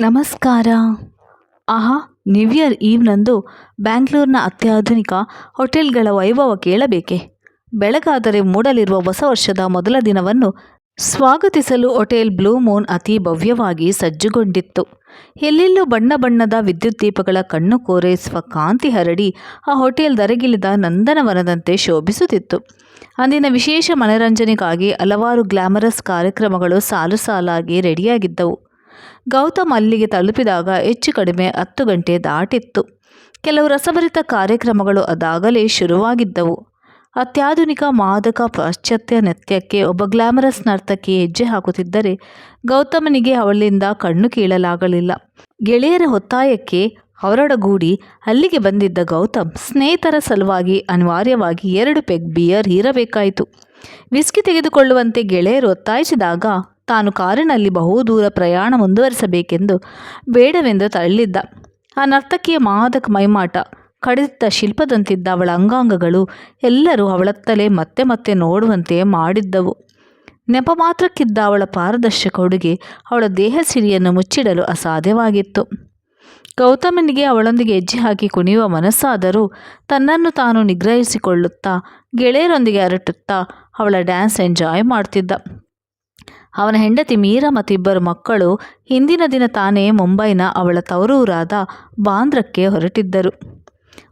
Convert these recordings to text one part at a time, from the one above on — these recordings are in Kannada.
ನಮಸ್ಕಾರ. ಆಹಾ ನ್ಯೂ ಇಯರ್ ಈವ್ನಂದು ಬ್ಯಾಂಗ್ಳೂರ್ನ ಅತ್ಯಾಧುನಿಕ ಹೋಟೆಲ್ಗಳ ವೈಭವ ಕೇಳಬೇಕೆ? ಬೆಳಗಾದರೆ ಮೂಡಲಿರುವ ಹೊಸ ವರ್ಷದ ಮೊದಲ ದಿನವನ್ನು ಸ್ವಾಗತಿಸಲು ಹೋಟೆಲ್ ಬ್ಲೂ ಮೂನ್ ಅತಿ ಭವ್ಯವಾಗಿ ಸಜ್ಜುಗೊಂಡಿತ್ತು. ಎಲ್ಲೆಲ್ಲೂ ಬಣ್ಣ ಬಣ್ಣದ ವಿದ್ಯುತ್ ದೀಪಗಳ ಕಣ್ಣು ಕೋರೈಸುವ ಕಾಂತಿ ಹರಡಿ ಆ ಹೋಟೆಲ್ ದರಗಿಳಿದ ನಂದನವನದಂತೆ ಶೋಭಿಸುತ್ತಿತ್ತು. ಅಂದಿನ ವಿಶೇಷ ಮನರಂಜನೆಗಾಗಿ ಹಲವಾರು ಗ್ಲಾಮರಸ್ ಕಾರ್ಯಕ್ರಮಗಳು ಸಾಲು ಸಾಲಾಗಿ ರೆಡಿಯಾಗಿದ್ದವು. ಗೌತಮ್ ಅಲ್ಲಿಗೆ ತಲುಪಿದಾಗ ಹೆಚ್ಚು ಕಡಿಮೆ ಹತ್ತು ಗಂಟೆ ದಾಟಿತ್ತು. ಕೆಲವು ರಸಭರಿತ ಕಾರ್ಯಕ್ರಮಗಳು ಅದಾಗಲೇ ಶುರುವಾಗಿದ್ದವು. ಅತ್ಯಾಧುನಿಕ ಮಾದಕ ಪಾಶ್ಚಾತ್ಯ ನೃತ್ಯಕ್ಕೆ ಒಬ್ಬ ಗ್ಲಾಮರಸ್ ನರ್ತಕಿ ಹೆಜ್ಜೆ ಹಾಕುತ್ತಿದ್ದರೆ ಗೌತಮನಿಗೆ ಅವಳಿಂದ ಕಣ್ಣು ಕೀಳಲಾಗಲಿಲ್ಲ. ಗೆಳೆಯರ ಒತ್ತಾಯಕ್ಕೆ ಹೊರಡಗೂಡಿ ಅಲ್ಲಿಗೆ ಬಂದಿದ್ದ ಗೌತಮ್ ಸ್ನೇಹಿತರ ಸಲುವಾಗಿ ಅನಿವಾರ್ಯವಾಗಿ ಎರಡು ಪೆಗ್ ಬಿಯರ್ ಹೀರಬೇಕಾಯಿತು ವಿಸ್ಕಿ ತೆಗೆದುಕೊಳ್ಳುವಂತೆ ಗೆಳೆಯರು ಒತ್ತಾಯಿಸಿದಾಗ ತಾನು ಕಾರಿನಲ್ಲಿ ಬಹುದೂರ ಪ್ರಯಾಣ ಮುಂದುವರಿಸಬೇಕೆಂದು ಬೇಡವೆಂದು ತಳ್ಳಿದ್ದ ಆ ನರ್ತಕಿಯ ಮಾದಕ ಮೈಮಾಟ, ಕಡಿತ ಶಿಲ್ಪದಂತಿದ್ದ ಅವಳ ಅಂಗಾಂಗಗಳು ಎಲ್ಲರೂ ಅವಳತ್ತಲೇ ಮತ್ತೆ ಮತ್ತೆ ನೋಡುವಂತೆ ಮಾಡಿದ್ದವು. ನೆಪ ಮಾತ್ರಕ್ಕಿದ್ದ ಅವಳ ಪಾರದರ್ಶಕ ಉಡುಗೆ ಅವಳ ದೇಹ ಸಿರಿಯನ್ನು ಮುಚ್ಚಿಡಲು ಅಸಾಧ್ಯವಾಗಿತ್ತು. ಗೌತಮನಿಗೆ ಅವಳೊಂದಿಗೆ ಹೆಜ್ಜೆ ಹಾಕಿ ಕುಣಿಯುವ ಮನಸ್ಸಾದರೂ ತನ್ನನ್ನು ತಾನು ನಿಗ್ರಹಿಸಿಕೊಳ್ಳುತ್ತಾ, ಗೆಳೆಯರೊಂದಿಗೆ ಅರಟುತ್ತಾ ಅವಳ ಡ್ಯಾನ್ಸ್ ಎಂಜಾಯ್ ಮಾಡ್ತಿದ್ದ. ಅವನ ಹೆಂಡತಿ ಮೀರಾ ಮತ್ತಿಬ್ಬರು ಮಕ್ಕಳು ಹಿಂದಿನ ದಿನ ತಾನೇ ಮುಂಬೈನ ಅವಳ ತವರೂರಾದ ಬಾಂದ್ರಕ್ಕೆ ಹೊರಟಿದ್ದರು.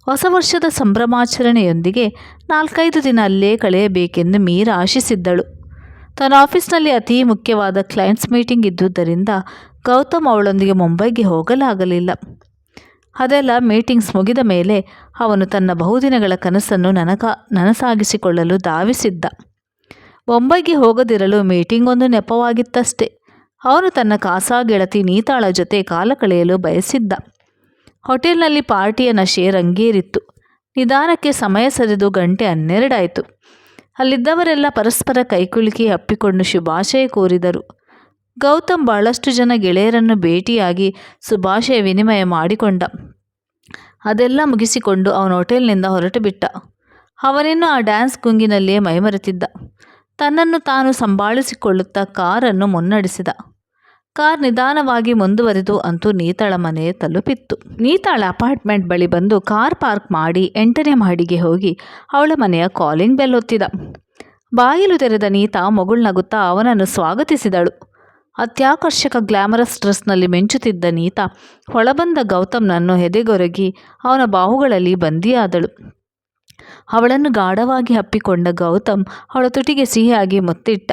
ಹೊಸ ವರ್ಷದ ಸಂಭ್ರಮಾಚರಣೆಯೊಂದಿಗೆ ನಾಲ್ಕೈದು ದಿನ ಅಲ್ಲೇ ಕಳೆಯಬೇಕೆಂದು ಮೀರಾ ಆಶಿಸಿದ್ದಳು. ತನ್ನ ಆಫೀಸ್ನಲ್ಲಿ ಅತಿ ಮುಖ್ಯವಾದ ಕ್ಲೈಂಟ್ಸ್ ಮೀಟಿಂಗ್ ಇದ್ದುದರಿಂದ ಗೌತಮ್ ಅವಳೊಂದಿಗೆ ಮುಂಬೈಗೆ ಹೋಗಲಾಗಲಿಲ್ಲ. ಅದೆಲ್ಲ ಮೀಟಿಂಗ್ಸ್ ಮುಗಿದ ಮೇಲೆ ಅವನು ತನ್ನ ಬಹುದಿನಗಳ ಕನಸನ್ನು ನನಕ ನನಸಾಗಿಸಿಕೊಳ್ಳಲು ಧಾವಿಸಿದ್ದ. ಬೊಂಬೈಗೆ ಹೋಗದಿರಲು ಮೀಟಿಂಗ್ ಒಂದು ನೆಪವಾಗಿತ್ತಷ್ಟೇ. ಅವನು ತನ್ನ ಕಾಸಾ ಗೆಳತಿ ನೀತಾಳ ಜೊತೆ ಕಾಲ ಕಳೆಯಲು ಬಯಸಿದ್ದ. ಹೋಟೆಲ್ನಲ್ಲಿ ಪಾರ್ಟಿಯ ನಶೆ ರಂಗೇರಿತ್ತು. ನಿಧಾನಕ್ಕೆ ಸಮಯ ಸರಿದು ಗಂಟೆ ಹನ್ನೆರಡಾಯಿತು. ಅಲ್ಲಿದ್ದವರೆಲ್ಲ ಪರಸ್ಪರ ಕೈಕುಲುಕಿ ಅಪ್ಪಿಕೊಂಡು ಶುಭಾಶಯ ಕೋರಿದರು. ಗೌತಮ್ ಬಹಳಷ್ಟು ಜನ ಗೆಳೆಯರನ್ನು ಭೇಟಿಯಾಗಿ ಶುಭಾಶಯ ವಿನಿಮಯ ಮಾಡಿಕೊಂಡ. ಅದೆಲ್ಲ ಮುಗಿಸಿಕೊಂಡು ಅವನು ಹೋಟೆಲ್ನಿಂದ ಹೊರಟು ಬಿಟ್ಟ ಅವನಿನ್ನೂ ಆ ಡ್ಯಾನ್ಸ್ ಗುಂಗಿನಲ್ಲಿಯೇ ಮೈಮರೆತಿದ್ದ. ತನ್ನನ್ನು ತಾನು ಸಂಭಾಳಿಸಿಕೊಳ್ಳುತ್ತಾ ಕಾರನ್ನು ಮುನ್ನಡೆಸಿದ. ಕಾರ್ ನಿಧಾನವಾಗಿ ಮುಂದುವರಿದು ಅಂತೂ ನೀತಾಳ ಮನೆ ತಲುಪಿತ್ತು. ನೀತಾಳ ಅಪಾರ್ಟ್ಮೆಂಟ್ ಬಳಿ ಬಂದು ಕಾರ್ ಪಾರ್ಕ್ ಮಾಡಿ ಎಂಟನೇ ಮಹಡಿಗೆ ಹೋಗಿ ಅವಳ ಮನೆಯ ಕಾಲಿಂಗ್ ಬೆಲ್ ಒತ್ತಿದ. ಬಾಗಿಲು ತೆರೆದ ನೀತಾ ಮಗುಳ್ನಗುತ್ತಾ ಅವನನ್ನು ಸ್ವಾಗತಿಸಿದಳು. ಅತ್ಯಾಕರ್ಷಕ ಗ್ಲಾಮರಸ್ ಡ್ರೆಸ್ನಲ್ಲಿ ಮಿಂಚುತ್ತಿದ್ದ ನೀತಾ ಹೊಳಬಂದ ಗೌತಮ್ನನ್ನು ಹೆದೆಗೊರಗಿ ಅವನ ಬಾಹುಗಳಲ್ಲಿ ಬಂದಿಯಾದಳು. ಅವಳನ್ನು ಗಾಢವಾಗಿ ಅಪ್ಪಿಕೊಂಡ ಗೌತಮ್ ಅವಳ ತುಟಿಗೆ ಸಿಹಿಯಾಗಿ ಮುತ್ತಿಟ್ಟ.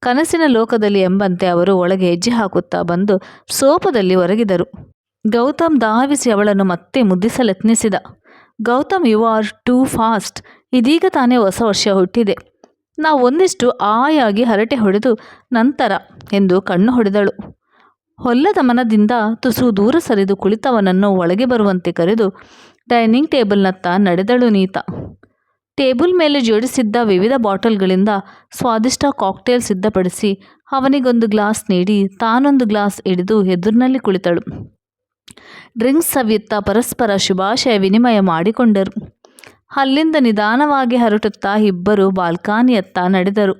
ಕನಸಿನ ಲೋಕದಲ್ಲಿ ಎಂಬಂತೆ ಅವರು ಒಳಗೆ ಹೆಜ್ಜೆ ಹಾಕುತ್ತಾ ಬಂದು ಸೋಪದಲ್ಲಿ ಒರಗಿದರು. ಗೌತಮ್ ಧಾವಿಸಿ ಅವಳನ್ನು ಮತ್ತೆ ಮುದ್ದಿಸಲೆತ್ನಿಸಿದ. Gautam you are too fast ಇದೀಗ ತಾನೇ ಹೊಸ ವರ್ಷ ಹುಟ್ಟಿದೆ. ನಾವು ಒಂದಿಷ್ಟು ಆಯಾಗಿ ಹರಟೆ ಹೊಡೆದು ನಂತರ ಎಂದು ಕಣ್ಣು ಹೊಡೆದಳು. ಹೊಲ್ಲದ ಮನದಿಂದ ತುಸು ದೂರ ಸರಿದು ಕುಳಿತವನನ್ನು ಒಳಗೆ ಬರುವಂತೆ ಕರೆದು ಡೈನಿಂಗ್ ಟೇಬಲ್ನತ್ತ ನಡೆದಳು ನೀತ. ಟೇಬಲ್ ಮೇಲೆ ಜೋಡಿಸಿದ್ದ ವಿವಿಧ ಬಾಟಲ್ಗಳಿಂದ ಸ್ವಾದಿಷ್ಟ ಕಾಕ್ಟೇಲ್ ಸಿದ್ಧಪಡಿಸಿ ಅವನಿಗೊಂದು ಗ್ಲಾಸ್ ನೀಡಿ ತಾನೊಂದು ಗ್ಲಾಸ್ ಹಿಡಿದು ಎದುರಿನಲ್ಲಿ ಕುಳಿತಳು. ಡ್ರಿಂಕ್ಸ್ ಸವಿಯುತ್ತಾ ಪರಸ್ಪರ ಶುಭಾಶಯ ವಿನಿಮಯ ಮಾಡಿಕೊಂಡರು. ಅಲ್ಲಿಂದ ನಿಧಾನವಾಗಿ ಹರಟುತ್ತಾ ಇಬ್ಬರು ಬಾಲ್ಕಾನಿಯತ್ತ ನಡೆದರು.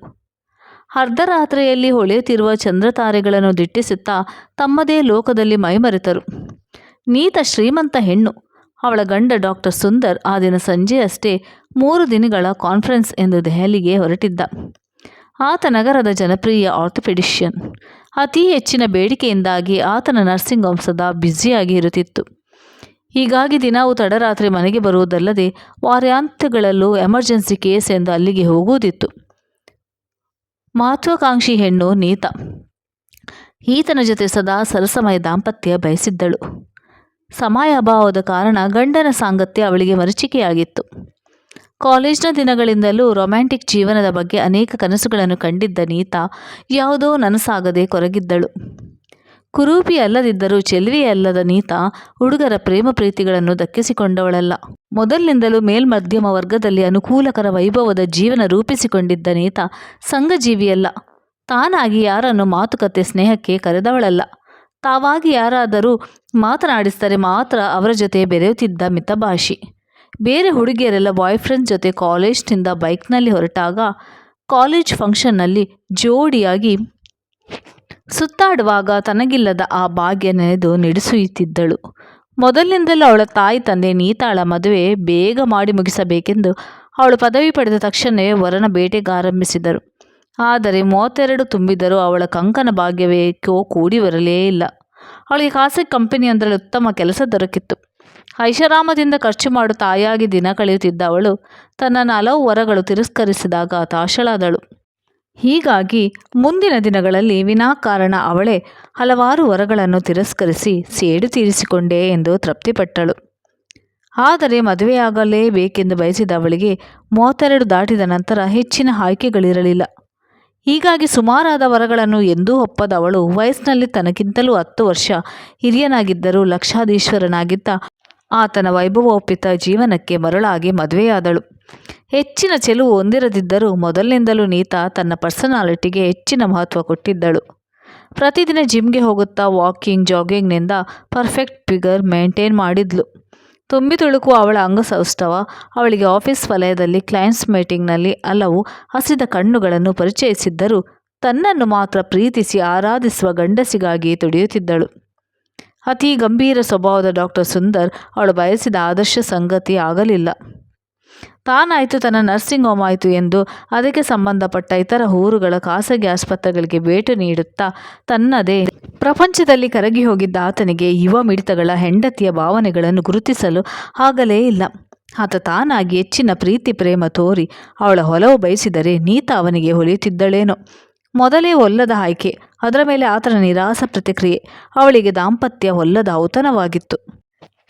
ಅರ್ಧರಾತ್ರಿಯಲ್ಲಿ ಹೊಳೆಯುತ್ತಿರುವ ಚಂದ್ರತಾರೆಗಳನ್ನು ದಿಟ್ಟಿಸುತ್ತಾ ತಮ್ಮದೇ ಲೋಕದಲ್ಲಿ ಮೈಮರೆತರು. ನೀತ ಶ್ರೀಮಂತ ಹೆಣ್ಣು ಅವಳ ಗಂಡ ಡಾಕ್ಟರ್ ಸುಂದರ್ ಆ ದಿನ ಸಂಜೆಯಷ್ಟೇ ಮೂರು ದಿನಗಳ ಕಾನ್ಫರೆನ್ಸ್ ಎಂದು ದೆಹಲಿಗೆ ಹೊರಟಿದ್ದ. ಆತ ನಗರದ ಜನಪ್ರಿಯ ಆರ್ಥೋಪೆಡಿಷಿಯನ್. ಅತಿ ಹೆಚ್ಚಿನ ಬೇಡಿಕೆಯಿಂದಾಗಿ ಆತನ ನರ್ಸಿಂಗ್ ಹೋಮ್ ಸದಾ ಬ್ಯುಸಿಯಾಗಿ ಇರುತ್ತಿತ್ತು. ಹೀಗಾಗಿ ದಿನವೂ ತಡರಾತ್ರಿ ಮನೆಗೆ ಬರುವುದಲ್ಲದೆ ವಾರ್ಯಾಂತ್ಯಗಳಲ್ಲೂ ಎಮರ್ಜೆನ್ಸಿ ಕೇಸ್ ಎಂದು ಅಲ್ಲಿಗೆ ಹೋಗುವುದಿತ್ತು. ಮಹತ್ವಾಕಾಂಕ್ಷಿ ಹೆಣ್ಣು ನೀತ. ಈತನ ಜೊತೆ ಸದಾ ಸರಸಮಯ ದಾಂಪತ್ಯ ಬಯಸಿದ್ದಳು. ಸಮಯ ಅಭಾವದ ಕಾರಣ ಗಂಡನ ಸಾಂಗತ್ಯ ಅವಳಿಗೆ ಮರೀಚಿಕೆಯಾಗಿತ್ತು. ಕಾಲೇಜ್ನ ದಿನಗಳಿಂದಲೂ ರೊಮ್ಯಾಂಟಿಕ್ ಜೀವನದ ಬಗ್ಗೆ ಅನೇಕ ಕನಸುಗಳನ್ನು ಕಂಡಿದ್ದ ನೀತಾ ಯಾವುದೋ ನನಸಾಗದೆ ಕೊರಗಿದ್ದಳು. ಕುರೂಪಿ ಅಲ್ಲದಿದ್ದರೂ ಚೆಲುವೆಯಲ್ಲದ ನೀತಾ ಹುಡುಗರ ಪ್ರೇಮ ಪ್ರೀತಿಗಳನ್ನು ದಕ್ಕಿಸಿಕೊಂಡವಳಲ್ಲ ಮೊದಲಿನಿಂದಲೂ ಮೇಲ್ಮಧ್ಯಮ ವರ್ಗದಲ್ಲಿ ಅನುಕೂಲಕರ ವೈಭವದ ಜೀವನ ರೂಪಿಸಿಕೊಂಡಿದ್ದ ನೀತಾ ಸಂಘಜೀವಿಯಲ್ಲ. ತಾನಾಗಿ ಯಾರನ್ನು ಮಾತುಕತೆ, ಸ್ನೇಹಕ್ಕೆ ಕರೆದವಳಲ್ಲ. ತಾವಾಗಿ ಯಾರಾದರೂ ಮಾತನಾಡಿಸಿದರೆ ಮಾತ್ರ ಅವರ ಜೊತೆ ಬೆರೆಯುತ್ತಿದ್ದ ಮಿತಭಾಷಿ. ಬೇರೆ ಹುಡುಗಿಯರೆಲ್ಲ ಬಾಯ್ ಫ್ರೆಂಡ್ ಜೊತೆ ಕಾಲೇಜ್ನಿಂದ ಬೈಕ್ನಲ್ಲಿ ಹೊರಟಾಗ ಕಾಲೇಜ್ ಫಂಕ್ಷನ್ನಲ್ಲಿ ಜೋಡಿಯಾಗಿ ಸುತ್ತಾಡುವಾಗ ತನಗಿಲ್ಲದ ಆ ಭಾಗ್ಯ ನೆನೆದು ನಿಡಿಸುತ್ತಿದ್ದಳು. ಮೊದಲಿನಿಂದಲೂ ಅವಳ ತಾಯಿ ತಂದೆ ನೀತಾಳ ಮದುವೆ ಬೇಗ ಮಾಡಿ ಮುಗಿಸಬೇಕೆಂದು ಅವಳು ಪದವಿ ಪಡೆದ ತಕ್ಷಣವೇ ವರನ ಬೇಟೆಗಾರಂಭಿಸಿದರು ಆದರೆ ಮೂವತ್ತೆರಡು ತುಂಬಿದರೂ ಅವಳ ಕಂಕನ ಭಾಗ್ಯವೇಕೋ ಕೂಡಿ ಬರಲೇ ಇಲ್ಲ. ಅವಳಿಗೆ ಖಾಸಗಿ ಕಂಪನಿಯೊಂದರಲ್ಲಿ ಉತ್ತಮ ಕೆಲಸ ದೊರಕಿತ್ತು. ಐಷಾರಾಮದಿಂದ ಖರ್ಚು ಮಾಡು ತಾಯಾಗಿ ದಿನ ಕಳೆಯುತ್ತಿದ್ದ ಅವಳು ತನ್ನನ್ನು ಹಲವು ವರಗಳು ತಿರಸ್ಕರಿಸಿದಾಗ ತಾಷಳಾದಳು ಹೀಗಾಗಿ ಮುಂದಿನ ದಿನಗಳಲ್ಲಿ ವಿನಾಕಾರಣ ಅವಳೇ ಹಲವಾರು ವರಗಳನ್ನು ತಿರಸ್ಕರಿಸಿ ಸೇಡು ತೀರಿಸಿಕೊಂಡೆ ಎಂದು ತೃಪ್ತಿಪಟ್ಟಳು. ಆದರೆ ಮದುವೆಯಾಗಲೇಬೇಕೆಂದು ಬಯಸಿದ ಅವಳಿಗೆ ಮೂವತ್ತೆರಡು ದಾಟಿದ ನಂತರ ಹೆಚ್ಚಿನ ಆಯ್ಕೆಗಳಿರಲಿಲ್ಲ. ಹೀಗಾಗಿ ಸುಮಾರಾದ ವರಗಳನ್ನು ಎಂದೂ ಒಪ್ಪದವಳು. ವಯಸ್ಸಿನಲ್ಲಿ ತನಗಿಂತಲೂ ಹತ್ತು ವರ್ಷ ಹಿರಿಯನಾಗಿದ್ದರೂ ಲಕ್ಷಾಧೀಶ್ವರನಾಗಿದ್ದ ಆತನ ವೈಭವೋಪಿತ ಜೀವನಕ್ಕೆ ಮರಳಾಗಿ ಮದುವೆಯಾದಳು. ಹೆಚ್ಚಿನ ಚೆಲುವು ಹೊಂದಿರದಿದ್ದರೂ ಮೊದಲಿನಿಂದಲೂ ನೀತಾ ತನ್ನ ಪರ್ಸನಾಲಿಟಿಗೆ ಹೆಚ್ಚಿನ ಮಹತ್ವ ಕೊಟ್ಟಿದ್ದಳು. ಪ್ರತಿದಿನ ಜಿಮ್ಗೆ ಹೋಗುತ್ತಾ ವಾಕಿಂಗ್, ಜಾಗಿಂಗ್ನಿಂದ ಪರ್ಫೆಕ್ಟ್ ಫಿಗರ್ ಮೇಂಟೈನ್ ಮಾಡಿದ್ಲು. ತುಂಬಿ ತುಳುಕುವ ಅವಳ ಅಂಗಸೌಷ್ಠವ ಅವಳಿಗೆ ಆಫೀಸ್ ವಲಯದಲ್ಲಿ ಕ್ಲೈಂಟ್ಸ್ ಮೀಟಿಂಗ್ನಲ್ಲಿ ಹಲವು ಹಸಿದ ಕಣ್ಣುಗಳನ್ನು ಪರಿಚಯಿಸಿದ್ದರೂ. ತನ್ನನ್ನು ಮಾತ್ರ ಪ್ರೀತಿಸಿ ಆರಾಧಿಸುವ ಗಂಡಸಿಗಾಗಿ ತುಡಿಯುತ್ತಿದ್ದಳು. ಅತಿ ಗಂಭೀರ ಸ್ವಭಾವದ ಡಾಕ್ಟರ್ ಸುಂದರ್ ಅವಳು ಬಯಸಿದ ಆದರ್ಶ ಸಂಗತಿ ಆಗಲಿಲ್ಲ. ತಾನಾಯಿತು ತನ್ನ ನರ್ಸಿಂಗ್ ಹೋಮ್ ಆಯಿತು ಎಂದು ಅದಕ್ಕೆ ಸಂಬಂಧಪಟ್ಟ ಇತರ ಊರುಗಳ ಖಾಸಗಿ ಆಸ್ಪತ್ರೆಗಳಿಗೆ ಭೇಟಿ ನೀಡುತ್ತಾ ತನ್ನದೇ ಪ್ರಪಂಚದಲ್ಲಿ ಕರಗಿ ಹೋಗಿದ್ದ ಆತನಿಗೆ ಯುವ ಮಿಡಿತಗಳ ಹೆಂಡತಿಯ ಭಾವನೆಗಳನ್ನು ಗುರುತಿಸಲು ಆಗಲೇ ಇಲ್ಲ. ಆತ ತಾನಾಗಿ ಹೆಚ್ಚಿನ ಪ್ರೀತಿ, ಪ್ರೇಮ ತೋರಿ ಅವಳ ಹೊಲವು ಬಯಸಿದರೆ ನೀತ ಅವನಿಗೆ ಹೊಲಿಯುತ್ತಿದ್ದಳೇನೋ ಮೊದಲೇ ಒಲ್ಲದ ಆಯ್ಕೆ, ಅದರ ಮೇಲೆ ಆತನ ನಿರಾಸ ಪ್ರತಿಕ್ರಿಯೆ, ಅವಳಿಗೆ ದಾಂಪತ್ಯ ಒಲ್ಲದ ಔತಣವಾಗಿತ್ತು.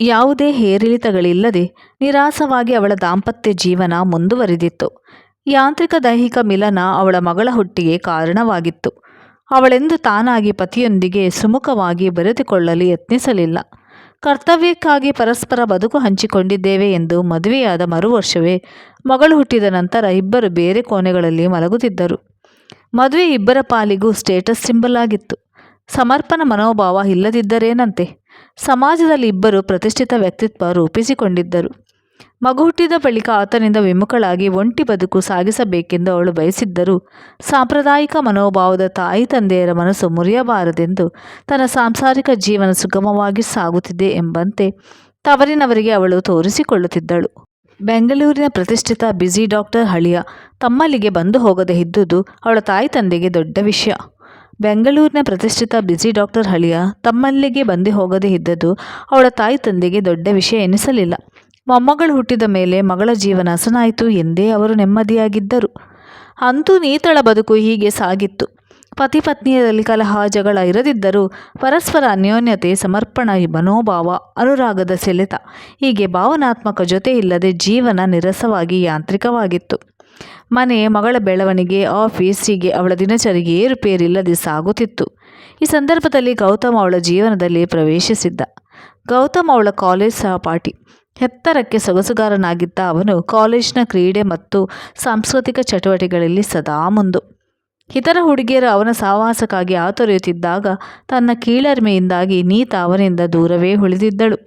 ಯಾವುದೇ ಏರಿಳಿತಗಳಿಲ್ಲದೆ ನಿರಾಸವಾಗಿ ಅವಳ ದಾಂಪತ್ಯ ಜೀವನ ಮುಂದುವರಿದಿತ್ತು. ಯಾಂತ್ರಿಕ ದೈಹಿಕ ಮಿಲನ ಅವಳ ಮಗಳ ಹುಟ್ಟಿಗೆ ಕಾರಣವಾಗಿತ್ತು. ಅವಳೆಂದು ತಾನಾಗಿ ಪತಿಯೊಂದಿಗೆ ಸುಮುಖವಾಗಿ ಬರೆದುಕೊಳ್ಳಲು ಯತ್ನಿಸಲಿಲ್ಲ. ಕರ್ತವ್ಯಕ್ಕಾಗಿ ಪರಸ್ಪರ ಬದುಕು ಹಂಚಿಕೊಂಡಿದ್ದೇವೆ ಎಂದು ಮದುವೆಯಾದ ಮರು ವರ್ಷವೇ ಮಗಳು ಹುಟ್ಟಿದ ನಂತರ ಇಬ್ಬರು ಬೇರೆ ಕೋಣೆಗಳಲ್ಲಿ ಮಲಗುತ್ತಿದ್ದರು. ಮದುವೆ ಇಬ್ಬರ ಪಾಲಿಗೂ ಸ್ಟೇಟಸ್ ಸಿಂಬಲ್ ಆಗಿತ್ತು. ಸಮರ್ಪಣ ಮನೋಭಾವ ಇಲ್ಲದಿದ್ದರೇನಂತೆ? ಸಮಾಜದಲ್ಲಿ ಇಬ್ಬರು ಪ್ರತಿಷ್ಠಿತ ವ್ಯಕ್ತಿತ್ವ ರೂಪಿಸಿಕೊಂಡಿದ್ದರು. ಮಗು ಹುಟ್ಟಿದ ಬಳಿಕ ಆತನಿಂದ ವಿಮುಖಳಾಗಿ ಒಂಟಿ ಬದುಕು ಸಾಗಿಸಬೇಕೆಂದು ಅವಳು ಬಯಸಿದ್ದರು, ಸಾಂಪ್ರದಾಯಿಕ ಮನೋಭಾವದ ತಾಯಿ ತಂದೆಯರ ಮನಸ್ಸು ಮುರಿಯಬಾರದೆಂದು ತನ್ನ ಸಾಂಸಾರಿಕ ಜೀವನ ಸುಗಮವಾಗಿ ಸಾಗುತ್ತಿದೆ ಎಂಬಂತೆ ತವರಿನವರಿಗೆ ಅವಳು ತೋರಿಸಿಕೊಳ್ಳುತ್ತಿದ್ದಳು. ಬೆಂಗಳೂರಿನ ಪ್ರತಿಷ್ಠಿತ ಬ್ಯುಸಿ ಡಾಕ್ಟರ್ ಹಳಿಯ ತಮ್ಮಲ್ಲಿಗೆ ಬಂದು ಹೋಗದೆ ಇದ್ದುದು ಅವಳ ತಾಯಿ ತಂದೆಗೆ ದೊಡ್ಡ ವಿಷಯ. ಬೆಂಗಳೂರಿನ ಪ್ರತಿಷ್ಠಿತ ಬ್ಯುಸಿ ಡಾಕ್ಟರ್ ಹಳಿಯ ತಮ್ಮಲ್ಲಿಗೆ ಬಂದು ಹೋಗದೇ ಇದ್ದದ್ದು ಅವಳ ತಾಯಿ ತಂದೆಗೆ ದೊಡ್ಡ ವಿಷಯ ಎನಿಸಲಿಲ್ಲ. ಮೊಮ್ಮಗಳು ಹುಟ್ಟಿದ ಮೇಲೆ ಮಗಳ ಜೀವನ ಹಸನಾಯಿತು ಎಂದೇ ಅವರು ನೆಮ್ಮದಿಯಾಗಿದ್ದರು. ಅಂತೂ ನೀತಳ ಬದುಕು ಹೀಗೆ ಸಾಗಿತ್ತು. ಪತಿ ಪತ್ನಿಯರಲ್ಲಿ ಕಲಹ ಜಗಳ ಇರದಿದ್ದರೂ ಪರಸ್ಪರ ಅನ್ಯೋನ್ಯತೆ, ಸಮರ್ಪಣ, ಮನೋಭಾವ, ಅನುರಾಗದ ಸೆಳೆತ ಹೀಗೆ ಭಾವನಾತ್ಮಕ ಜೊತೆ ಇಲ್ಲದೆ ಜೀವನ ನಿರಸವಾಗಿ ಯಾಂತ್ರಿಕವಾಗಿತ್ತು. ಮನೆ ಮಗಳ ಬೆಳವಣಿಗೆ ಆಫೀಸ್ ಹೀಗೆ ಅವಳ ದಿನಚರಿಗೆ ಏರುಪೇರಿಲ್ಲದೆ ಸಾಗುತ್ತಿತ್ತು. ಈ ಸಂದರ್ಭದಲ್ಲಿ ಗೌತಮ್ ಅವಳ ಜೀವನದಲ್ಲಿ ಪ್ರವೇಶಿಸಿದ್ದ. ಗೌತಮ್ ಅವಳ ಕಾಲೇಜ್ ಸಹಪಾಠಿ. ಎತ್ತರಕ್ಕೆ ಸೊಗಸುಗಾರನಾಗಿದ್ದ ಅವನು ಕಾಲೇಜಿನ ಕ್ರೀಡೆ ಮತ್ತು ಸಾಂಸ್ಕೃತಿಕ ಚಟುವಟಿಕೆಗಳಲ್ಲಿ ಸದಾ ಮುಂದು. ಇತರ ಹುಡುಗಿಯರು ಅವನ ಸಹವಾಸಕ್ಕಾಗಿ ಆತೊರೆಯುತ್ತಿದ್ದಾಗ ತನ್ನ ಕೀಳರಿಮೆಯಿಂದಾಗಿ ನೀತ ಅವನಿಂದ ದೂರವೇ ಉಳಿದಿದ್ದಳು.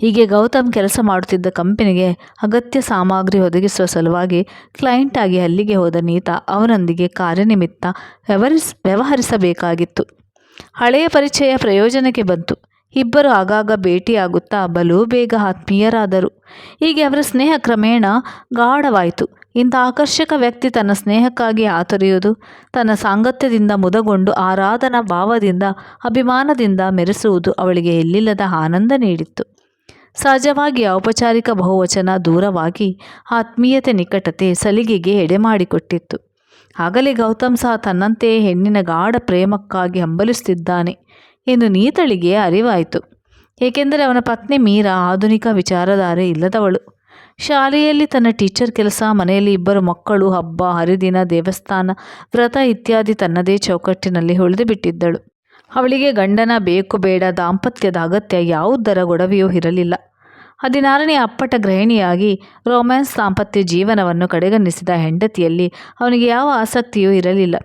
ಹೀಗೆ ಗೌತಮ್ ಕೆಲಸ ಮಾಡುತ್ತಿದ್ದ ಕಂಪನಿಗೆ ಅಗತ್ಯ ಸಾಮಗ್ರಿ ಒದಗಿಸುವ ಸಲುವಾಗಿ ಕ್ಲೈಂಟ್ ಆಗಿ ಅಲ್ಲಿಗೆ ಹೋದ ನೀತ ಅವನೊಂದಿಗೆ ಕಾರ್ಯನಿಮಿತ್ತ ವ್ಯವಹರಿಸ್, ವ್ಯವಹರಿಸಬೇಕಾಗಿತ್ತು. ಹಳೆಯ ಪರಿಚಯ ಪ್ರಯೋಜನಕ್ಕೆ ಬಂತು. ಇಬ್ಬರು ಆಗಾಗ ಭೇಟಿಯಾಗುತ್ತಾ ಬಲು ಬೇಗ ಆತ್ಮೀಯರಾದರು. ಹೀಗೆ ಅವರ ಸ್ನೇಹ ಕ್ರಮೇಣ ಗಾಢವಾಯಿತು. ಇಂಥ ಆಕರ್ಷಕ ವ್ಯಕ್ತಿ ತನ್ನ ಸ್ನೇಹಕ್ಕಾಗಿ ಆತೊರೆಯುವುದು, ತನ್ನ ಸಾಂಗತ್ಯದಿಂದ ಮುದಗೊಂಡು ಆರಾಧನಾ ಭಾವದಿಂದ, ಅಭಿಮಾನದಿಂದ ಮೆರೆಸುವುದು ಅವಳಿಗೆ ಎಲ್ಲಿಲ್ಲದ ಆನಂದ ನೀಡಿತ್ತು. ಸಹಜವಾಗಿ ಔಪಚಾರಿಕ ಬಹುವಚನ ದೂರವಾಗಿ ಆತ್ಮೀಯತೆ ನಿಕಟತೆ ಸಲಿಗೆಗೆ ಎಡೆಮಾಡಿಕೊಟ್ಟಿತ್ತು ಆಗಲೇ ಗೌತಮ್ ಸಹ ತನ್ನಂತೆಯೇ ಹೆಣ್ಣಿನ ಗಾಢ ಪ್ರೇಮಕ್ಕಾಗಿ ಹಂಬಲಿಸುತ್ತಿದ್ದಾನೆ ಎಂದು ನೀತಳಿಗೆ ಅರಿವಾಯಿತು. ಏಕೆಂದರೆ ಅವನ ಪತ್ನಿ ಮೀರಾ ಆಧುನಿಕ ವಿಚಾರಧಾರೆ ಇಲ್ಲದವಳು. ಶಾಲೆಯಲ್ಲಿ ತನ್ನ ಟೀಚರ್ ಕೆಲಸ, ಮನೆಯಲ್ಲಿ ಇಬ್ಬರು ಮಕ್ಕಳು, ಹಬ್ಬ, ಹರಿದಿನ, ದೇವಸ್ಥಾನ, ವ್ರತ ಇತ್ಯಾದಿ ತನ್ನದೇ ಚೌಕಟ್ಟಿನಲ್ಲಿ ಉಳಿದು ಬಿಟ್ಟಿದ್ದಳು ಅವಳಿಗೆ ಗಂಡನ ಬೇಕು ಬೇಡ ದಾಂಪತ್ಯದ ಅಗತ್ಯ ಯಾವುದರ ಗೊಡವೆಯೂ ಇರಲಿಲ್ಲ. ಹದಿನಾರನೇ ಅಪ್ಪಟ ಗೃಹಿಣಿಯಾಗಿ ರೋಮ್ಯಾನ್ಸ್ ದಾಂಪತ್ಯ ಜೀವನವನ್ನು ಕಡೆಗಣಿಸಿದ ಹೆಂಡತಿಯಲ್ಲಿ ಅವನಿಗೆ ಯಾವ ಆಸಕ್ತಿಯೂ ಇರಲಿಲ್ಲ.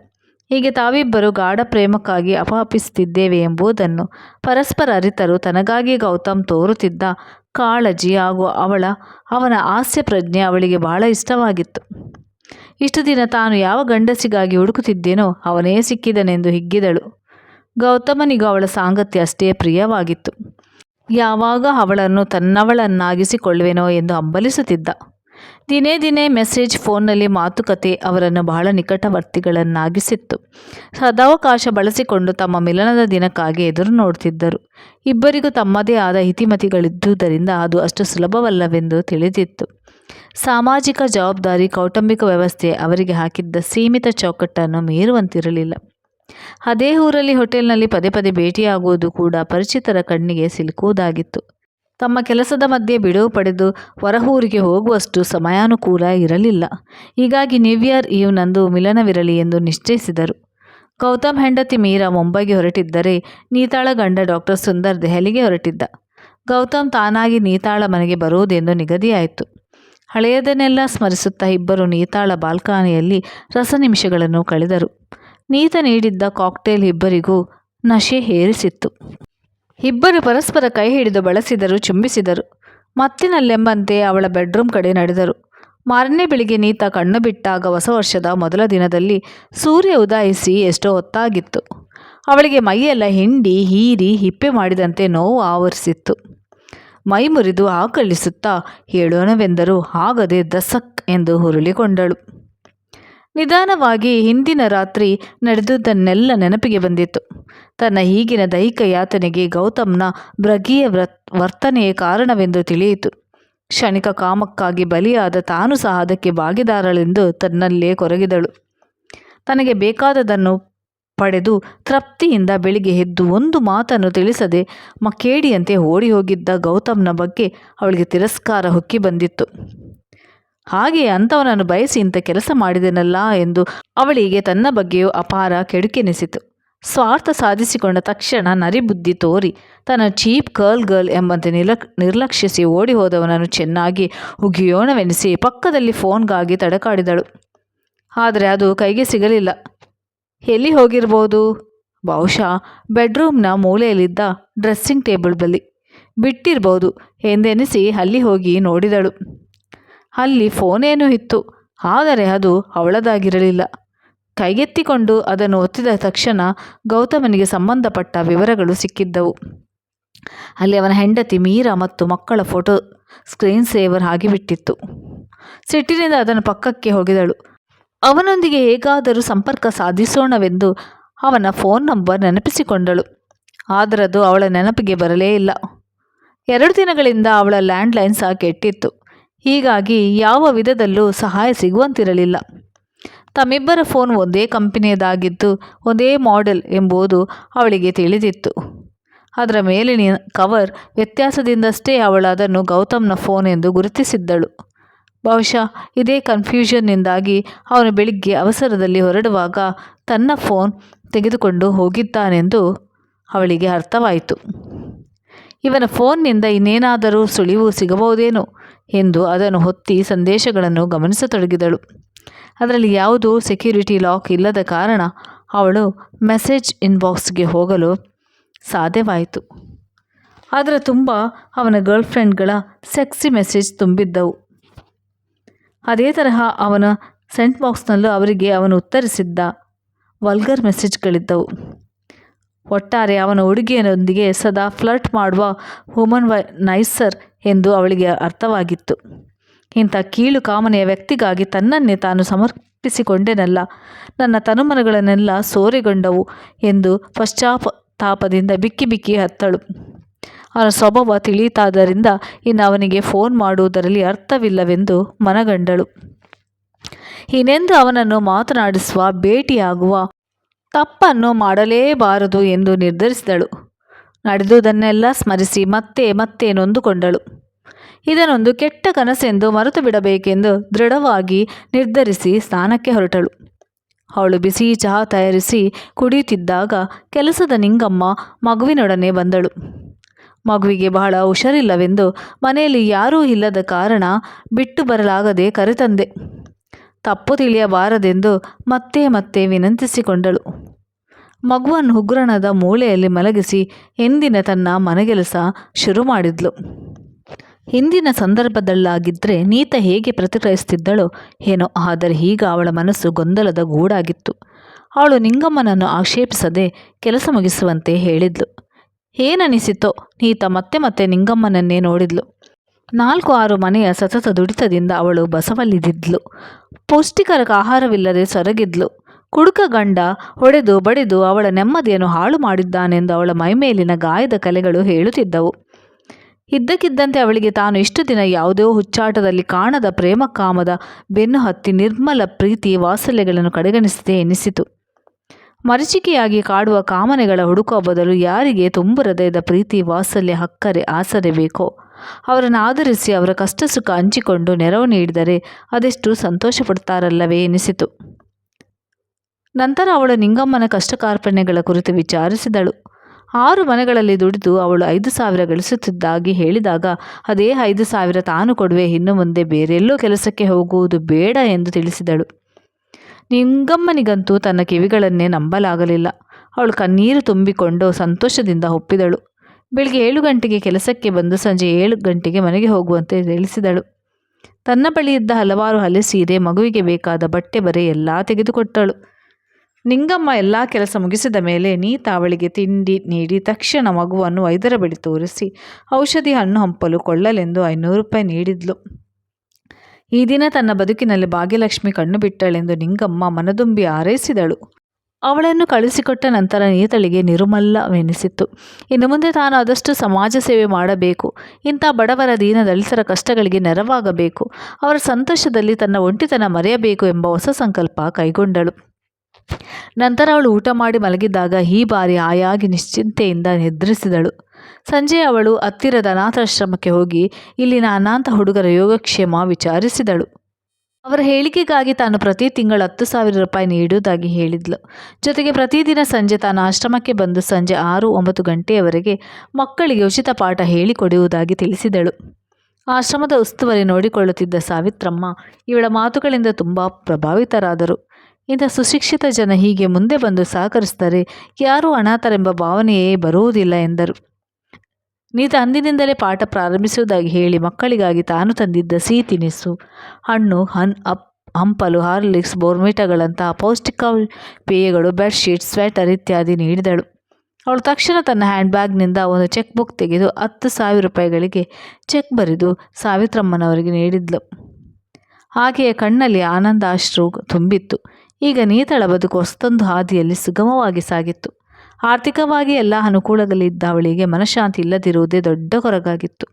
ಹೀಗೆ ತಾವಿಬ್ಬರು ಗಾಢ ಪ್ರೇಮಕ್ಕಾಗಿ ಅಪಾಪಿಸುತ್ತಿದ್ದೇವೆ ಎಂಬುದನ್ನು ಪರಸ್ಪರ ಅರಿತರು ತನಗಾಗಿ ಗೌತಮ್ ತೋರುತ್ತಿದ್ದ ಕಾಳಜಿ ಹಾಗೂ ಅವಳ, ಅವನ ಹಾಸ್ಯ ಪ್ರಜ್ಞೆ ಅವಳಿಗೆ ಬಹಳ ಇಷ್ಟವಾಗಿತ್ತು. ಇಷ್ಟು ದಿನ ತಾನು ಯಾವ ಗಂಡಸಿಗಾಗಿ ಹುಡುಕುತ್ತಿದ್ದೇನೋ ಅವನೇ ಸಿಕ್ಕಿದನೆಂದು ಹಿಗ್ಗಿದಳು. ಗೌತಮನಿಗೂ ಅವಳ ಸಾಂಗತ್ಯ ಅಷ್ಟೇ ಪ್ರಿಯವಾಗಿತ್ತು. ಯಾವಾಗ ಅವಳನ್ನು ತನ್ನವಳನ್ನಾಗಿಸಿಕೊಳ್ಳುವೆನೋ ಎಂದು ಅಂಬಲಿಸುತ್ತಿದ್ದ ದಿನೇ ದಿನೇ ಮೆಸೇಜ್ ಫೋನ್ನಲ್ಲಿ ಮಾತುಕತೆ ಅವರನ್ನು ಬಹಳ ನಿಕಟವರ್ತಿಗಳನ್ನಾಗಿಸಿತ್ತು. ಸದಾವಕಾಶ ಬಳಸಿಕೊಂಡು ತಮ್ಮ ಮಿಲನದ ದಿನಕ್ಕಾಗಿ ಎದುರು ನೋಡುತ್ತಿದ್ದರು ಇಬ್ಬರಿಗೂ ತಮ್ಮದೇ ಆದ ಹಿತಿಮತಿಗಳಿದ್ದುದರಿಂದ ಅದು ಅಷ್ಟು ಸುಲಭವಲ್ಲವೆಂದು ತಿಳಿದಿತ್ತು. ಸಾಮಾಜಿಕ ಜವಾಬ್ದಾರಿ ಕೌಟುಂಬಿಕ ವ್ಯವಸ್ಥೆ ಅವರಿಗೆ ಹಾಕಿದ್ದ ಸೀಮಿತ ಚೌಕಟ್ಟನ್ನು ಮೀರುವಂತಿರಲಿಲ್ಲ. ಅದೇ ಊರಲ್ಲಿ ಹೋಟೆಲ್ನಲ್ಲಿ ಪದೇ ಪದೇ ಭೇಟಿಯಾಗುವುದು ಕೂಡ ಪರಿಚಿತರ ಕಣ್ಣಿಗೆ ಸಿಲುಕುವುದಾಗಿತ್ತು. ತಮ್ಮ ಕೆಲಸದ ಮಧ್ಯೆ ಬಿಡುವು ಪಡೆದು ಹೊರಹೂರಿಗೆ ಹೋಗುವಷ್ಟು ಸಮಯಾನುಕೂಲ ಇರಲಿಲ್ಲ. ಹೀಗಾಗಿ ನ್ಯೂ ಇಯರ್ ಈವ್ನಂದು ಮಿಲನವಿರಲಿ ಎಂದು ನಿಶ್ಚಯಿಸಿದರು. ಗೌತಮ್ ಹೆಂಡತಿ ಮೀರಾ ಮುಂಬೈಗೆ ಹೊರಟಿದ್ದರೆ ನೀತಾಳ ಗಂಡ ಡಾಕ್ಟರ್ ಸುಂದರ್ ದೆಹಲಿಗೆ ಹೊರಟಿದ್ದ. ಗೌತಮ್ ತಾನಾಗಿ ನೀತಾಳ ಮನೆಗೆ ಬರುವುದೆಂದು ನಿಗದಿಯಾಯಿತು. ಹಳೆಯದನ್ನೆಲ್ಲ ಸ್ಮರಿಸುತ್ತಾ ಇಬ್ಬರು ನೀತಾಳ ಬಾಲ್ಕನಿಯಲ್ಲಿ ರಸ ನಿಮಿಷಗಳನ್ನು ಕಳೆದರು. ನೀತ ನೀಡಿದ್ದ ಕಾಕ್ಟೇಲ್ ಇಬ್ಬರಿಗೂ ನಶೆ ಹೇರಿಸಿತ್ತು. ಇಬ್ಬರು ಪರಸ್ಪರ ಕೈ ಹಿಡಿದು ಬಳಸಿದರು, ಚುಂಬಿಸಿದರು. ಮತ್ತಿನಲ್ಲೆಂಬಂತೆ ಅವಳ ಬೆಡ್ರೂಮ್ ಕಡೆ ನಡೆದರು. ಮಾರನೇ ಬೆಳಿಗ್ಗೆ ನೀತ ಕಣ್ಣು ಬಿಟ್ಟಾಗ ಹೊಸ ವರ್ಷದ ಮೊದಲ ದಿನದಲ್ಲಿ ಸೂರ್ಯ ಉದಾಯಿಸಿ ಎಷ್ಟೋ ಹೊತ್ತಾಗಿತ್ತು. ಅವಳಿಗೆ ಮೈಯೆಲ್ಲ ಹಿಂಡಿ, ಹೀರಿ, ಹಿಪ್ಪೆ ಮಾಡಿದಂತೆ ನೋವು ಆವರಿಸಿತ್ತು. ಮೈ ಮುರಿದು ಆಕಳಿಸುತ್ತಾ, ಹೇಳೋಣವೆಂದರೂ ಆಗದೆ ದಸಕ್ ಎಂದು ಹುರುಳಿಕೊಂಡಳು. ನಿಧಾನವಾಗಿ ಹಿಂದಿನ ರಾತ್ರಿ ನಡೆದುದನ್ನೆಲ್ಲ ನೆನಪಿಗೆ ಬಂದಿತ್ತು. ತನ್ನ ಈಗಿನ ದೈಹಿಕ ಯಾತನೆಗೆ ಗೌತಮ್ನ ಮೃಗೀಯ ವ್ರತ್ ವರ್ತನೆಯೇ ಕಾರಣವೆಂದು ತಿಳಿಯಿತು. ಕ್ಷಣಿಕ ಕಾಮಕ್ಕಾಗಿ ಬಲಿಯಾದ ತಾನು ಸಹ ಅದಕ್ಕೆ ಭಾಗಿದಾರಳೆಂದು ತನ್ನಲ್ಲೇ ಕೊರಗಿದಳು. ತನಗೆ ಬೇಕಾದದನ್ನು ಪಡೆದು ತೃಪ್ತಿಯಿಂದ ಬೆಳಿಗ್ಗೆ ಎದ್ದು ಒಂದು ಮಾತನ್ನು ತಿಳಿಸದೆ ಮಕ್ಕೇಡಿಯಂತೆ ಓಡಿ ಹೋಗಿದ್ದ ಗೌತಮ್ನ ಬಗ್ಗೆ ಅವಳಿಗೆ ತಿರಸ್ಕಾರ ಹೊಕ್ಕಿ ಬಂದಿತ್ತು ಹಾಗೆ ಅಂಥವನನ್ನು ಬಯಸಿ ಇಂಥ ಕೆಲಸ ಮಾಡಿದನಲ್ಲ ಎಂದು ಅವಳಿಗೆ ತನ್ನ ಬಗ್ಗೆಯೂ ಅಪಾರ ಕೆಡುಕೆನಿಸಿತು. ಸ್ವಾರ್ಥ ಸಾಧಿಸಿಕೊಂಡ ತಕ್ಷಣ ನರಿಬುದ್ಧಿ ತೋರಿ ತನ್ನ ಚೀಪ್ ಗರ್ಲ್ ಗರ್ಲ್ ಎಂಬಂತೆ ನಿಲಕ್ ನಿರ್ಲಕ್ಷಿಸಿ ಓಡಿ ಹೋದವನನ್ನು ಚೆನ್ನಾಗಿ ಉಗಿಯೋಣವೆನಿಸಿ ಪಕ್ಕದಲ್ಲಿ ಫೋನ್ಗಾಗಿ ತಡಕಾಡಿದಳು. ಆದರೆ ಅದು ಕೈಗೆ ಸಿಗಲಿಲ್ಲ. ಎಲ್ಲಿ ಹೋಗಿರ್ಬೋದು? ಬಹುಶಃ ಬೆಡ್ರೂಮ್ನ ಮೂಲೆಯಲ್ಲಿದ್ದ ಡ್ರೆಸ್ಸಿಂಗ್ ಟೇಬಲ್ ಬಳಿ ಬಿಟ್ಟಿರ್ಬೋದು ಎಂದೆನಿಸಿ ಅಲ್ಲಿ ಹೋಗಿ ನೋಡಿದಳು. ಅಲ್ಲಿ ಫೋನೇನೂ ಇತ್ತು, ಆದರೆ ಅದು ಅವಳದಾಗಿರಲಿಲ್ಲ. ಕೈಗೆತ್ತಿಕೊಂಡು ಅದನ್ನು ಒತ್ತಿದ ತಕ್ಷಣ ಗೌತಮನಿಗೆ ಸಂಬಂಧಪಟ್ಟ ವಿವರಗಳು ಸಿಕ್ಕಿದ್ದವು. ಅಲ್ಲಿ ಅವನ ಹೆಂಡತಿ ಮೀರಾ ಮತ್ತು ಮಕ್ಕಳ ಫೋಟೋ ಸ್ಕ್ರೀನ್ ಸೇವರ್ ಆಗಿಬಿಟ್ಟಿತ್ತು. ಸಿಟ್ಟಿನಿಂದ ಅದನ್ನು ಪಕ್ಕಕ್ಕೆ ಹೋಗಿದಳು. ಅವನೊಂದಿಗೆ ಹೇಗಾದರೂ ಸಂಪರ್ಕ ಸಾಧಿಸೋಣವೆಂದು ಅವನ ಫೋನ್ ನಂಬರ್ ನೆನಪಿಸಿಕೊಂಡಳು. ಆದರದು ಅವಳ ನೆನಪಿಗೆ ಬರಲೇ ಇಲ್ಲ. ಎರಡು ದಿನಗಳಿಂದ ಅವಳ ಲ್ಯಾಂಡ್ಲೈನ್ ಸಹ ಕೆಟ್ಟಿತ್ತು. ಹೀಗಾಗಿ ಯಾವ ವಿಧದಲ್ಲೂ ಸಹಾಯ ಸಿಗುವಂತಿರಲಿಲ್ಲ. ತಮ್ಮಿಬ್ಬರ ಫೋನ್ ಒಂದೇ ಕಂಪನಿಯದಾಗಿದ್ದು, ಒಂದೇ ಮಾಡೆಲ್ ಎಂಬುದು ಅವಳಿಗೆ ತಿಳಿದಿತ್ತು. ಅದರ ಮೇಲಿನ ಕವರ್ ವ್ಯತ್ಯಾಸದಿಂದಷ್ಟೇ ಅವಳು ಅದನ್ನು ಗೌತಮ್ನ ಫೋನ್ ಎಂದು ಗುರುತಿಸಿದ್ದಳು. ಬಹುಶಃ ಇದೇ ಕನ್ಫ್ಯೂಷನ್ನಿಂದಾಗಿ ಅವನು ಬೆಳಿಗ್ಗೆ ಅವಸರದಲ್ಲಿ ಹೊರಡುವಾಗ ತನ್ನ ಫೋನ್ ತೆಗೆದುಕೊಂಡು ಹೋಗಿದ್ದಾನೆಂದು ಅವಳಿಗೆ ಅರ್ಥವಾಯಿತು. ಇವನ ಫೋನ್ನಿಂದ ಇನ್ನೇನಾದರೂ ಸುಳಿವು ಸಿಗಬಹುದೇನೋ ಎಂದು ಅದನ್ನು ಹೊತ್ತಿ ಸಂದೇಶಗಳನ್ನು ಗಮನಿಸತೊಡಗಿದಳು. ಅದರಲ್ಲಿ ಯಾವುದೂ ಸೆಕ್ಯೂರಿಟಿ ಲಾಕ್ ಇಲ್ಲದ ಕಾರಣ ಅವಳು ಮೆಸೇಜ್ ಇನ್ಬಾಕ್ಸ್ಗೆ ಹೋಗಲು ಸಾಧ್ಯವಾಯಿತು. ಆದರೆ ತುಂಬ ಅವನ ಗರ್ಲ್ಫ್ರೆಂಡ್ಗಳ ಸೆಕ್ಸಿ ಮೆಸೇಜ್ ತುಂಬಿದ್ದವು. ಅದೇ ತರಹ ಅವನ ಸೆಂಟ್ ಬಾಕ್ಸ್ನಲ್ಲೂ ಅವರಿಗೆ ಅವನು ಉತ್ತರಿಸಿದ್ದ ವಲ್ಗರ್ ಮೆಸೇಜ್ಗಳಿದ್ದವು ಒಟ್ಟಾರೆ ಅವನ ಹುಡುಗಿಯನೊಂದಿಗೆ ಸದಾ ಫ್ಲರ್ಟ್ ಮಾಡುವ ವುಮನ್ ವೈ ನೈಸರ್ ಎಂದು ಅವಳಿಗೆ ಅರ್ಥವಾಗಿತ್ತು. ಇಂಥ ಕೀಳು ಕಾಮನೆಯ ವ್ಯಕ್ತಿಗಾಗಿ ತನ್ನನ್ನೇ ತಾನು ಸಮರ್ಪಿಸಿಕೊಂಡೆನಲ್ಲ, ನನ್ನ ತನುಮನಗಳನ್ನೆಲ್ಲ ಸೋರೆಗೊಂಡವು ಎಂದು ಪಶ್ಚಾತ್ತಾಪದಿಂದ ಬಿಕ್ಕಿ ಬಿಕ್ಕಿ ಹತ್ತಳು. ಅವನ ಸ್ವಭಾವ ತಿಳಿಯಿತಾದ್ದರಿಂದ ಇನ್ನು ಅವನಿಗೆ ಫೋನ್ ಮಾಡುವುದರಲ್ಲಿ ಅರ್ಥವಿಲ್ಲವೆಂದು ಮನಗಂಡಳು. ಇನ್ನೆಂದು ಅವನನ್ನು ಮಾತನಾಡಿಸುವ ಭೇಟಿಯಾಗುವ ತಪ್ಪನ್ನು ಮಾಡಲೇಬಾರದು ಎಂದು ನಿರ್ಧರಿಸಿದಳು. ನಡೆದುದನ್ನೆಲ್ಲ ಸ್ಮರಿಸಿ ಮತ್ತೆ ಮತ್ತೆ ನೊಂದುಕೊಂಡಳು. ಇದನ್ನೊಂದು ಕೆಟ್ಟ ಕನಸೆಂದು ಮರೆತು ಬಿಡಬೇಕೆಂದು ದೃಢವಾಗಿ ನಿರ್ಧರಿಸಿ ಸ್ನಾನಕ್ಕೆ ಹೊರಟಳು. ಅವಳು ಬಿಸಿ ಚಹಾ ತಯಾರಿಸಿ ಕುಡಿಯುತ್ತಿದ್ದಾಗ ಕೆಲಸದ ನಿಂಗಮ್ಮ ಮಗುವಿನೊಡನೆ ಬಂದಳು. ಮಗುವಿಗೆ ಬಹಳ ಹುಷಾರಿಲ್ಲವೆಂದು ಮನೆಯಲ್ಲಿ ಯಾರೂ ಇಲ್ಲದ ಕಾರಣ ಬಿಟ್ಟು ಬರಲಾಗದೆ ಕರೆತಂದೆ. ತಪ್ಪು ತಿಳಿಯಬಾರದೆಂದು ಮತ್ತೆ ಮತ್ತೆ ವಿನಂತಿಸಿಕೊಂಡಳು. ಮಗುವನ್ನು ಉಗ್ರಣದ ಮೂಳೆಯಲ್ಲಿ ಮಲಗಿಸಿ ಎಂದಿನ ತನ್ನ ಮನೆಗೆಲಸ ಶುರು ಮಾಡಿದ್ಲು. ಹಿಂದಿನ ಸಂದರ್ಭದಲ್ಲಾಗಿದ್ದರೆ ನೀತ ಹೇಗೆ ಪ್ರತಿಕ್ರಿಯಿಸ್ತಿದ್ದಳೋ ಏನೋ ಆದರೆ ಈಗ ಅವಳ ಮನಸ್ಸು ಗೊಂದಲದ ಗೂಡಾಗಿತ್ತು. ಅವಳು ನಿಂಗಮ್ಮನನ್ನು ಆಕ್ಷೇಪಿಸದೆ ಕೆಲಸ ಮುಗಿಸುವಂತೆ ಹೇಳಿದ್ಲು. ಏನನಿಸಿತೋ ನೀತ ಮತ್ತೆ ಮತ್ತೆ ನಿಂಗಮ್ಮನನ್ನೇ ನೋಡಿದ್ಲು. ನಾಲ್ಕು ಆರು ಮನೆಯ ಸತತ ದುಡಿತದಿಂದ ಅವಳು ಬಸವಲ್ಲಿದ್ದಿದ್ಲು ಪೌಷ್ಟಿಕರ ಆಹಾರವಿಲ್ಲದೆ ಸೊರಗಿದ್ಲು. ಕುಡುಕ ಗಂಡ ಹೊಡೆದು ಬಡಿದು ಅವಳ ನೆಮ್ಮದಿಯನ್ನು ಹಾಳು ಮಾಡಿದ್ದಾನೆಂದು ಅವಳ ಮೈಮೇಲಿನ ಗಾಯದ ಕಲೆಗಳು ಹೇಳುತ್ತಿದ್ದವು. ಇದ್ದಕ್ಕಿದ್ದಂತೆ ಅವಳಿಗೆ ತಾನು ಇಷ್ಟು ದಿನ ಯಾವುದೋ ಹುಚ್ಚಾಟದಲ್ಲಿ ಕಾಣದ ಪ್ರೇಮ ಕಾಮದ ಬೆನ್ನು ಹತ್ತಿ ನಿರ್ಮಲ ಪ್ರೀತಿ ವಾತ್ಸಲ್ಯಗಳನ್ನು ಕಡೆಗಣಿಸಿದೆ ಎನಿಸಿತು. ಮರಿಚಿಕೆಯಾಗಿ ಕಾಡುವ ಕಾಮನೆಗಳ ಹುಡುಕುವ ಬದಲು ಯಾರಿಗೆ ತುಂಬು ಹೃದಯದ ಪ್ರೀತಿ, ವಾತ್ಸಲ್ಯ, ಹಕ್ಕರೆ, ಆಸರೆ ಬೇಕೋ? ಅವರನ್ನು ಆಧರಿಸಿ ಅವರ ಕಷ್ಟ ಸುಖ ಹಂಚಿಕೊಂಡು ನೆರವು ನೀಡಿದರೆ ಅದೆಷ್ಟು ಸಂತೋಷ ಪಡ್ತಾರಲ್ಲವೇ ಎನಿಸಿತು. ನಂತರ ಅವಳು ನಿಂಗಮ್ಮನ ಕಷ್ಟ ಕಾರ್ಪಣ್ಯಗಳ ಕುರಿತು ವಿಚಾರಿಸಿದಳು. ಆರು ಮನೆಗಳಲ್ಲಿ ದುಡಿದು ಅವಳು ಐದು ಸಾವಿರ ಗಳಿಸುತ್ತಿದ್ದಾಗಿ ಹೇಳಿದಾಗ, ಅದೇ ಐದು ಸಾವಿರ ತಾನು ಕೊಡುವೆ, ಇನ್ನು ಮುಂದೆ ಬೇರೆಲ್ಲೋ ಕೆಲಸಕ್ಕೆ ಹೋಗುವುದು ಬೇಡ ಎಂದು ತಿಳಿಸಿದಳು. ನಿಂಗಮ್ಮನಿಗಂತೂ ತನ್ನ ಕಿವಿಗಳನ್ನೇ ನಂಬಲಾಗಲಿಲ್ಲ. ಅವಳು ಕಣ್ಣೀರು ತುಂಬಿಕೊಂಡು ಸಂತೋಷದಿಂದ ಒಪ್ಪಿದಳು. ಬೆಳಿಗ್ಗೆ ಏಳು ಗಂಟೆಗೆ ಕೆಲಸಕ್ಕೆ ಬಂದು ಸಂಜೆ ಏಳು ಗಂಟೆಗೆ ಮನೆಗೆ ಹೋಗುವಂತೆ ತಿಳಿಸಿದಳು. ತನ್ನ ಬಳಿ ಇದ್ದ ಹಲವಾರು ಹಲೆ ಸೀರೆ, ಮಗುವಿಗೆ ಬೇಕಾದ ಬಟ್ಟೆ ಬರೆ ಎಲ್ಲ ತೆಗೆದುಕೊಟ್ಟಳು. ನಿಂಗಮ್ಮ ಎಲ್ಲ ಕೆಲಸ ಮುಗಿಸಿದ ಮೇಲೆ ನೀ ತಾವಳಿಗೆ ತಿಂಡಿ ನೀಡಿ ತಕ್ಷಣ ಮಗುವನ್ನು ವೈದ್ಯರ ಬಳಿ ತೋರಿಸಿ ಔಷಧಿ ಹಣ್ಣು ಹಂಪಲು ಕೊಳ್ಳಲೆಂದು ಐನೂರು ರೂಪಾಯಿ ನೀಡಿದ್ಲು. ಈ ದಿನ ತನ್ನ ಬದುಕಿನಲ್ಲಿ ಭಾಗ್ಯಲಕ್ಷ್ಮಿ ಕಣ್ಣು ಬಿಟ್ಟಳೆಂದು ನಿಂಗಮ್ಮ ಮನದುಂಬಿ ಹಾರೈಸಿದಳು. ಅವಳನ್ನು ಕಳಿಸಿಕೊಟ್ಟ ನಂತರ ನೀತಳಿಗೆ ನಿರುಮಲ್ಲವೆನಿಸಿತ್ತು ಇನ್ನು ಮುಂದೆ ತಾನು ಆದಷ್ಟು ಸಮಾಜ ಸೇವೆ ಮಾಡಬೇಕು. ಇಂಥ ಬಡವರ ದೀನ ದಲಿತರ ಕಷ್ಟಗಳಿಗೆ ನೆರವಾಗಬೇಕು. ಅವರ ಸಂತೋಷದಲ್ಲಿ ತನ್ನ ಒಂಟಿತನ ಮರೆಯಬೇಕು ಎಂಬ ಹೊಸ ಸಂಕಲ್ಪ ಕೈಗೊಂಡಳು. ನಂತರ ಅವಳು ಊಟ ಮಾಡಿ ಮಲಗಿದ್ದಾಗ ಈ ಬಾರಿ ಆಯಾಗಿ ನಿಶ್ಚಿಂತೆಯಿಂದ ನಿದ್ರಿಸಿದಳು. ಸಂಜೆ ಅವಳು ಹತ್ತಿರದ ಅನಾಥಾಶ್ರಮಕ್ಕೆ ಹೋಗಿ ಇಲ್ಲಿನ ಅನಾಥ ಹುಡುಗರ ಯೋಗಕ್ಷೇಮ ವಿಚಾರಿಸಿದಳು. ಅವರ ಹೇಳಿಕೆಗಾಗಿ ತಾನು ಪ್ರತಿ ತಿಂಗಳು ಹತ್ತು ಸಾವಿರ ರೂಪಾಯಿ ನೀಡುವುದಾಗಿ ಹೇಳಿದ್ಲು. ಜೊತೆಗೆ ಪ್ರತಿದಿನ ಸಂಜೆ ತಾನು ಆಶ್ರಮಕ್ಕೆ ಬಂದು ಸಂಜೆ ಆರು, ಒಂಬತ್ತು ಗಂಟೆಯವರೆಗೆ ಮಕ್ಕಳಿಗೆ ಉಚಿತ ಪಾಠ ಹೇಳಿಕೊಡುವುದಾಗಿ ತಿಳಿಸಿದಳು. ಆಶ್ರಮದ ಉಸ್ತುವಾರಿ ನೋಡಿಕೊಳ್ಳುತ್ತಿದ್ದ ಸಾವಿತ್ರಮ್ಮ ಇವಳ ಮಾತುಗಳಿಂದ ತುಂಬ ಪ್ರಭಾವಿತರಾದರು. ಇಂಥ ಸುಶಿಕ್ಷಿತ ಜನ ಹೀಗೆ ಮುಂದೆ ಬಂದು ಸಹಕರಿಸಿದರೆ ಯಾರೂ ಅನಾಥರೆಂಬ ಭಾವನೆಯೇ ಬರುವುದಿಲ್ಲ ಎಂದರು. ನೀತ ಅಂದಿನಿಂದಲೇ ಪಾಠ ಪ್ರಾರಂಭಿಸುವುದಾಗಿ ಹೇಳಿ ಮಕ್ಕಳಿಗಾಗಿ ತಾನು ತಂದಿದ್ದ ಸಿಹಿ ತಿನಿಸು ಹಣ್ಣು, ಹನ್, ಅಪ್, ಹಂಪಲು, ಹಾರ್ಲಿಕ್ಸ್, ಬೋರ್ಮಿಟಾಗಳಂತಹ ಪೌಷ್ಟಿಕ ಪೇಯಗಳು ಬೆಡ್ಶೀಟ್ ಸ್ವೆಟರ್ ಇತ್ಯಾದಿ ನೀಡಿದಳು. ಅವಳು ತಕ್ಷಣ ತನ್ನ ಹ್ಯಾಂಡ್ ಬ್ಯಾಗ್ನಿಂದ ಒಂದು ಚೆಕ್ ಬುಕ್ ತೆಗೆದು ಹತ್ತು ಸಾವಿರ ರೂಪಾಯಿಗಳಿಗೆ ಚೆಕ್ ಬರೆದು ಸಾವಿತ್ರಮ್ಮನವರಿಗೆ ನೀಡಿದ್ಲು. ಆಕೆಯ ಕಣ್ಣಲ್ಲಿ ಆನಂದ ಅಶ್ರು ತುಂಬಿತ್ತು. ಈಗ ನೀತಳ ಬದುಕು ಹೊಸತೊಂದು ಹಾದಿಯಲ್ಲಿ ಸುಗಮವಾಗಿ ಸಾಗಿತ್ತು. ಆರ್ಥಿಕವಾಗಿ ಎಲ್ಲ ಅನುಕೂಲಗಳಿದ್ದ ಅವಳಿಗೆ ಮನಃಶಾಂತಿ ಇಲ್ಲದಿರುವುದೇ ದೊಡ್ಡ ಕೊರಗಾಗಿತ್ತು.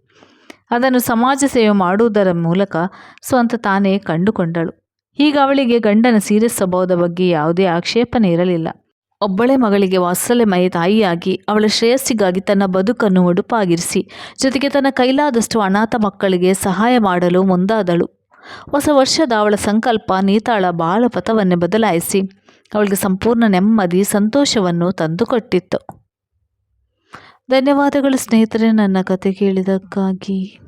ಅದನ್ನು ಸಮಾಜ ಸೇವೆ ಮಾಡುವುದರ ಮೂಲಕ ಸ್ವಂತ ತಾನೇ ಕಂಡುಕೊಂಡಳು. ಈಗ ಅವಳಿಗೆ ಗಂಡನ ಸೀರಿಯಸ್ ಬಗ್ಗೆ ಯಾವುದೇ ಆಕ್ಷೇಪಣೆ ಇರಲಿಲ್ಲ. ಒಬ್ಬಳೇ ಮಗಳಿಗೆ ವಾತ್ಸಲ್ಯಮಯ ತಾಯಿಯಾಗಿ ಅವಳ ಶ್ರೇಯಸ್ಸಿಗಾಗಿ ತನ್ನ ಬದುಕನ್ನು ಉಡುಪಾಗಿರಿಸಿ, ಜೊತೆಗೆ ತನ್ನ ಕೈಲಾದಷ್ಟು ಅನಾಥ ಮಕ್ಕಳಿಗೆ ಸಹಾಯ ಮಾಡಲು ಮುಂದಾದಳು. ಹೊಸ ವರ್ಷದ ಅವಳ ಸಂಕಲ್ಪ, ನೀತಾಳ ಬಾಳ ಪಥವನ್ನೇ ಬದಲಾಯಿಸಿ ಅವಳಿಗೆ ಸಂಪೂರ್ಣ ನೆಮ್ಮದಿ ಸಂತೋಷವನ್ನು ತಂದುಕೊಟ್ಟಿತ್ತು. ಧನ್ಯವಾದಗಳು ಸ್ನೇಹಿತರೆ ನನ್ನ ಕತೆ ಕೇಳಿದ್ದಕ್ಕಾಗಿ.